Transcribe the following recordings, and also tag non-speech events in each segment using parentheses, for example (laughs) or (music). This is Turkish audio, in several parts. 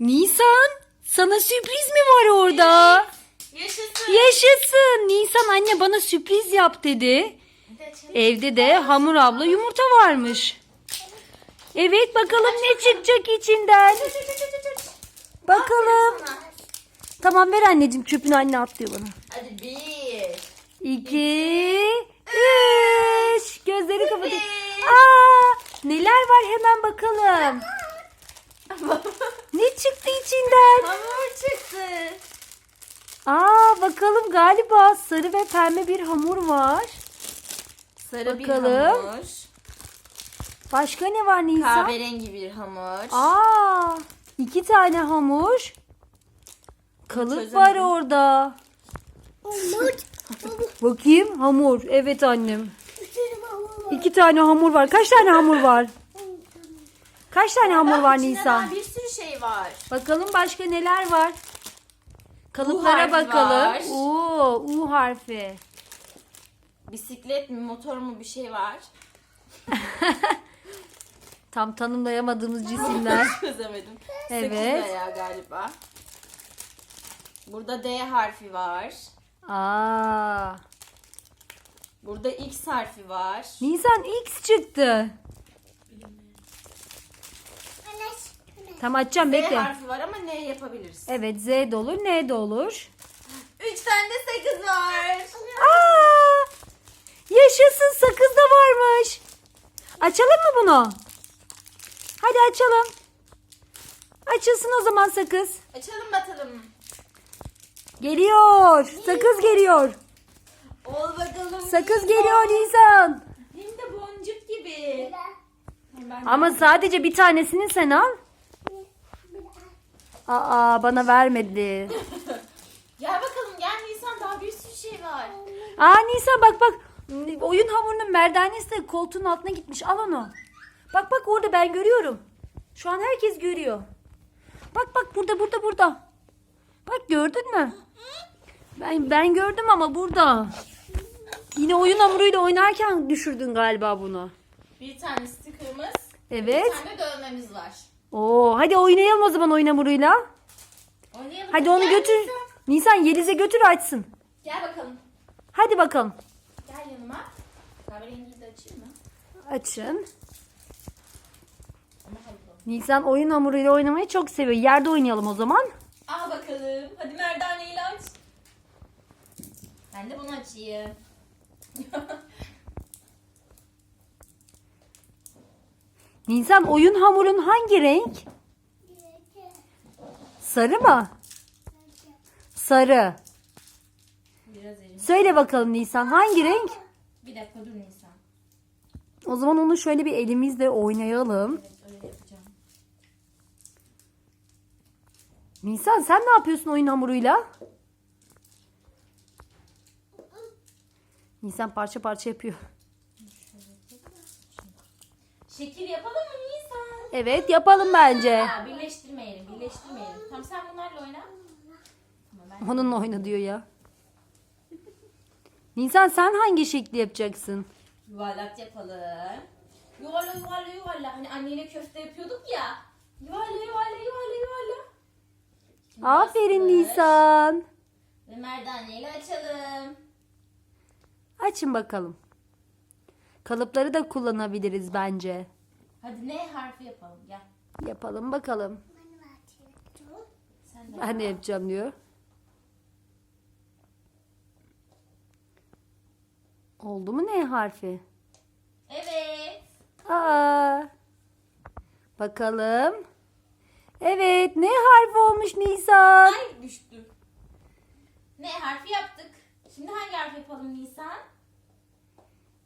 Nisan sana sürpriz mi var orada? Yaşasın. Yaşasın. Nisan anne bana sürpriz yap dedi. Evde de hamur abla yumurta varmış. Evet bakalım ne çıkacak içinden. Bakalım. Tamam ver anneciğim çöpünü anne atlıyor bana. Hadi bir. İki, üç. Gözleri kapatın. Aa, neler var hemen bakalım. (laughs) Çıktı içinden? Hamur çıktı. Aa bakalım galiba sarı ve pembe bir hamur var. Sarı Bakalım. bir hamur. Başka ne var Nisan? Kahverengi bir hamur. Aa iki tane hamur. Kalıp Çözemedim. var orada. (laughs) Bakayım hamur. Evet annem. İki tane hamur var. Kaç tane hamur var? Kaç tane hamur var İçinde var. Bakalım başka neler var? Kalıplara harfi bakalım. var. Oo, U harfi. Bisiklet mi motor mu bir şey var. (laughs) Tam tanımlayamadığımız cisimler. (laughs) Çözemedim. Evet. Sekiz veya galiba. Burada D harfi var. Aa. Burada X harfi var. Nisan X çıktı. Tam açacağım D bekle. harfi var ama ne yapabiliriz? Evet Z de olur N de olur. Üç tane de sakız var. Aa! Yaşasın sakız da varmış. Açalım mı bunu? Hadi açalım. Açılsın o zaman sakız. Açalım bakalım. Geliyor. Sakız geliyor. Ol bakalım. Sakız geliyor Nisan. Hem de boncuk gibi. Ben Ama sadece bir tanesini sen al. Aa bana vermedi. Gel bakalım gel Nisan daha bir sürü şey var. Aa Nisan bak bak. Oyun hamurunun merdanesi de koltuğun altına gitmiş. Al onu. Bak bak orada ben görüyorum. Şu an herkes görüyor. Bak bak burada burada burada. Bak gördün mü? Ben ben gördüm ama burada. Yine oyun hamuruyla oynarken düşürdün galiba bunu. Bir tane sticker'ımız. Evet. Bir tane dövmemiz var. Oo, hadi oynayalım o zaman oyun hamuruyla. Oynayalım. Hadi onu Gel götür. Nisan. Nisan Yeliz'e götür açsın. Gel bakalım. Hadi bakalım. Gel yanıma. Kahverengiyi de açayım mı? Açın. Nisan oyun hamuruyla oynamayı çok seviyor. Yerde oynayalım o zaman. Al bakalım. Hadi merdaneyi aç. Ben de bunu açayım. (laughs) Nisan oyun hamurun hangi renk? Sarı mı? Sarı. Biraz elim. Söyle bakalım Nisan hangi renk? Bir dakika dur Nisan. O zaman onu şöyle bir elimizle oynayalım. Evet öyle yapacağım. Nisan sen ne yapıyorsun oyun hamuruyla? Nisan parça parça yapıyor. Şekil yapalım mı Nisan? Evet yapalım bence. Ha, birleştirmeyelim, birleştirmeyelim. Tamam sen bunlarla oyna. Tamam ben Onunla oyna diyor ya. Nisan sen hangi şekli yapacaksın? yuvarlak yapalım. Yuvarla yuvarla yuvarla. Hani anneyle köfte yapıyorduk ya. Yuvarla yuvarla yuvarla yuvarla. Şimdi Aferin bastır. Nisan. Ve merdaneyle açalım. Açın bakalım. Kalıpları da kullanabiliriz bence. Hadi ne harfi yapalım gel. Yapalım bakalım. Sen de. Ben de yapacağım diyor. Oldu mu ne harfi? Evet. Aa. Bakalım. Evet ne harfi olmuş Nisan? Ay düştü. Ne harfi yaptık. Şimdi hangi harf yapalım Nisan?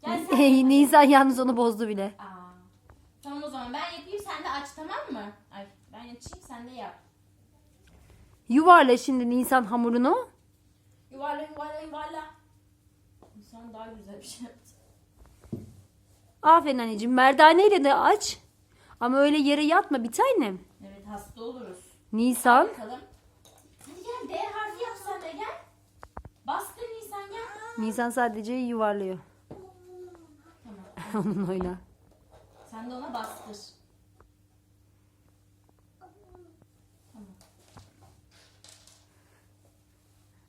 Gel sen. Hey, Nisan yalnız onu bozdu bile. Aa. Tamam o zaman ben yapayım sen de aç tamam mı? Ay ben açayım sen de yap. Yuvarla şimdi Nisan hamurunu. Yuvarla yuvarla yuvarla. Nisan daha güzel bir şey yaptı. Aferin anneciğim. Merdaneyle de aç. Ama öyle yere yatma bir tanem. Evet hasta oluruz. Nisan. Bakalım. Hadi gel D harfi yap sen de gel. Bastır Nisan gel. Nisan sadece yuvarlıyor. (laughs) Onunla oyna. Sen de ona bastır.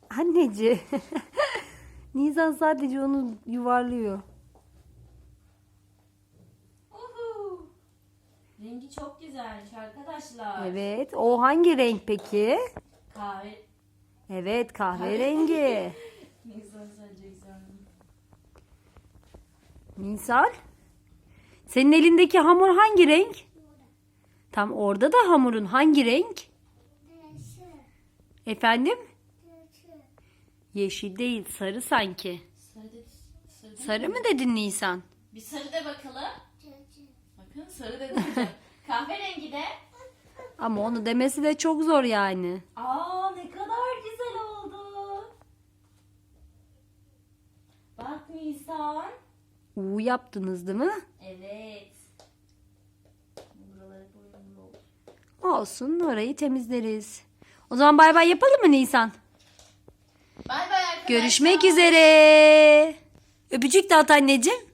Anneci. (laughs) Nizan sadece onu yuvarlıyor. Uhu. Rengi çok güzelmiş arkadaşlar. Evet. O hangi renk peki? Kahve. Evet kahverengi. (laughs) Nizan Nisan. Senin elindeki hamur hangi renk? Tam orada da hamurun hangi renk? Efendim? Yeşil değil sarı sanki. Sarı sarı Sarı mı dedin Nisan? Bir sarı de bakalım. Bakın sarı de diyeceğim. Kahverengi de. Ama onu demesi de çok zor yani. Aa ne kadar güzel oldu. Bak Nisan. U yaptınız değil mi? Evet. Olsun orayı temizleriz. O zaman bay bay yapalım mı Nisan? Bay bay arkadaşlar. Görüşmek üzere. Öpücük de at anneciğim.